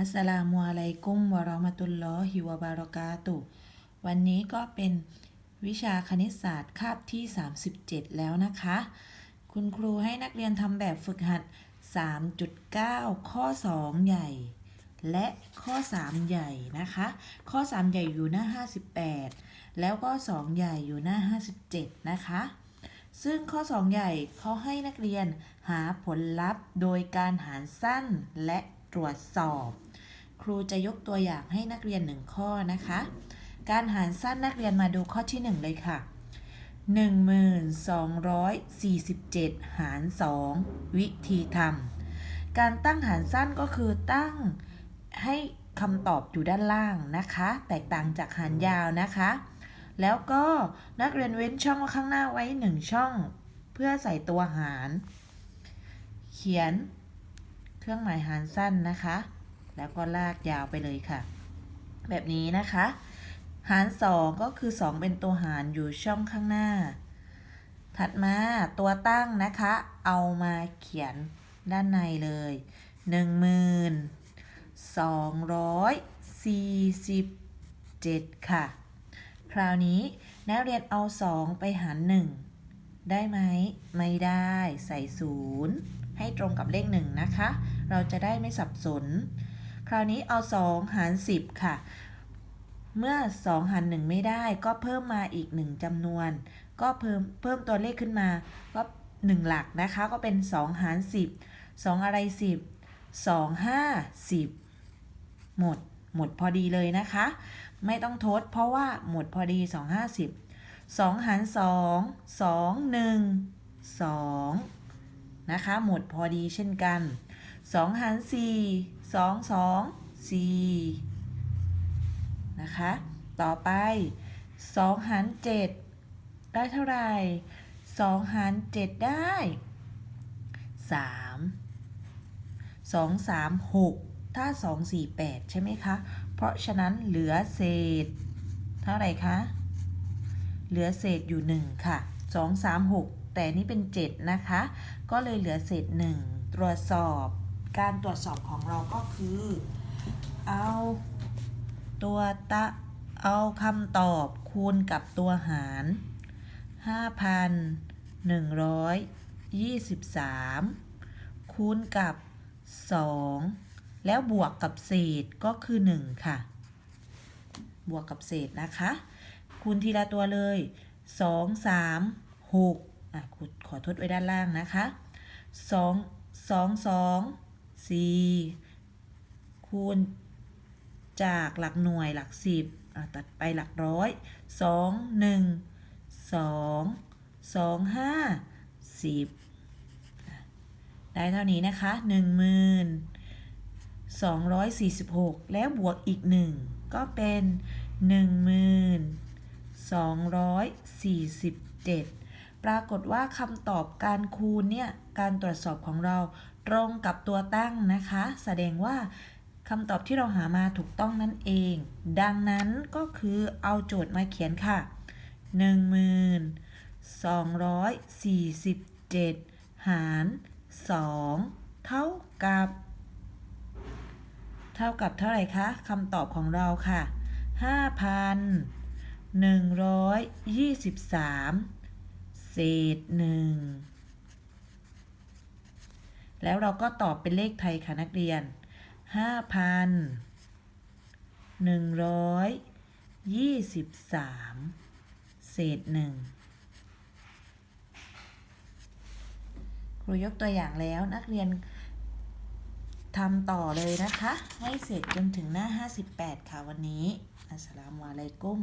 อัสลามุอะลัยกุมวะราะมะตุลลอฮิวะบารอกาตุ วันนี้ก็เป็นวิชาคณิตศาสตร์คาบที่ 37 แล้วนะคะ คุณครูให้นักเรียนทำแบบฝึกหัด 3.9 ข้อ 2 ใหญ่ และข้อ 3 ใหญ่นะคะ ข้อ 3 ใหญ่อยู่หน้า 58 แล้วก็ 2 ใหญ่อยู่หน้า 57 นะคะซึ่งข้อ 2 ใหญ่เขาให้นักเรียนหาผลลัพธ์โดยการหารสั้นและ ตรวจสอบ ครูจะยกตัวอย่างให้นักเรียนหนึ่งข้อนะคะ การหารสั้นนักเรียนมาดูข้อที่ 1 เลยค่ะ 1247 หาร 2 วิธีทำการตั้งหารสั้นก็คือตั้งให้คำตอบอยู่ด้านล่างนะคะ แตกต่างจากหารยาวนะคะ แล้วก็นักเรียนเว้นช่องข้างหน้าไว้ 1 ช่อง เพื่อใส่ตัวหาร เขียน เครื่องหมายหารสั้นนะคะ แล้วก็ลากยาวไปเลยค่ะ แบบนี้นะคะ หาร 2 ก็คือ 2 เป็นตัวหารอยู่ช่องข้างหน้า ถัดมาตัวตั้งนะคะ เอามาเขียนด้านในเลย 1247 ค่ะ คราวนี้นักเรียนเอา 2 ไปหาร 1 ได้ไหม ไม่ได้ใส่ศูนย์ให้ตรงกับเลข 1 นะคะ เราจะได้ไม่สับสน คราวนี้เอา 2 หาร 10 ค่ะ เมื่อ 2 หาร 1 ไม่ได้ก็เพิ่มมาอีก 1จำนวน ก็เพิ่มเพิ่มตัวเลขขึ้นมา ก็ 1 หลักนะคะ ก็เป็น 2 หาร 10 2 อะไร 10 2 5 10 หมด หมดพอดีเลยนะคะ ไม่ต้องทดเพราะว่าหมดพอดี 2 50 2 หาร 2 2 1 2 นะคะ หมดพอดีเช่นกัน 2หาร4 2 2 4นะคะ ต่อไป2หาร7ได้เท่าไหร่2หาร7ได้3 2 3 6ถ้า2 4 8ใช่ไหมคะ เพราะฉะนั้นเหลือเศษ เท่าไหร่คะ เหลือเศษอยู่1ค่ะ2 3 6แต่นี่เป็น7นะคะ ก็เลยเหลือเศษ1ตรวจสอบ การตรวจสอบของเราก็คือ เอาตัวตะเอาคำตอบคูณกับตัวหาร 5,123 คูณกับ 2 แล้วบวกกับเศษก็คือ 1 ค่ะ บวกกับเศษนะคะ คูณทีละตัวเลย 2 3 6อะขอทดไว้ด้านล่างนะคะ 2 2 2 4 คูณจากหลักหน่วยหลัก 10 ตัดไปหลักร้อย 2 1 2 2 5 10 ได้เท่านี้นะคะ 1246 แล้วบวกอีก 1 ก็เป็น 1247 ปรากฏว่าคำตอบการคูณเนี่ย การตรวจสอบของเราตรงกับตัวตั้งนะคะ แสดงว่าคำตอบที่เราหามาถูกต้องนั่นเอง ดังนั้นก็คือเอาโจทย์มาเขียนค่ะ 1247 หาร 2 เท่ากับ เท่ากับเท่าไหร่คะคำตอบของเราค่ะ 5,123 เศษ1แล้วเราก็ตอบเป็นเลขไทยค่ะนักเรียนห้าพันหนึ่งร้อยยี่สิบสามเศษหนึ่งครูยกตัวอย่างแล้วนักเรียนทำต่อเลยนะคะ ให้เสร็จจนถึงหน้า 58 ค่ะวันนี้ อัสสลามุอะลัยกุม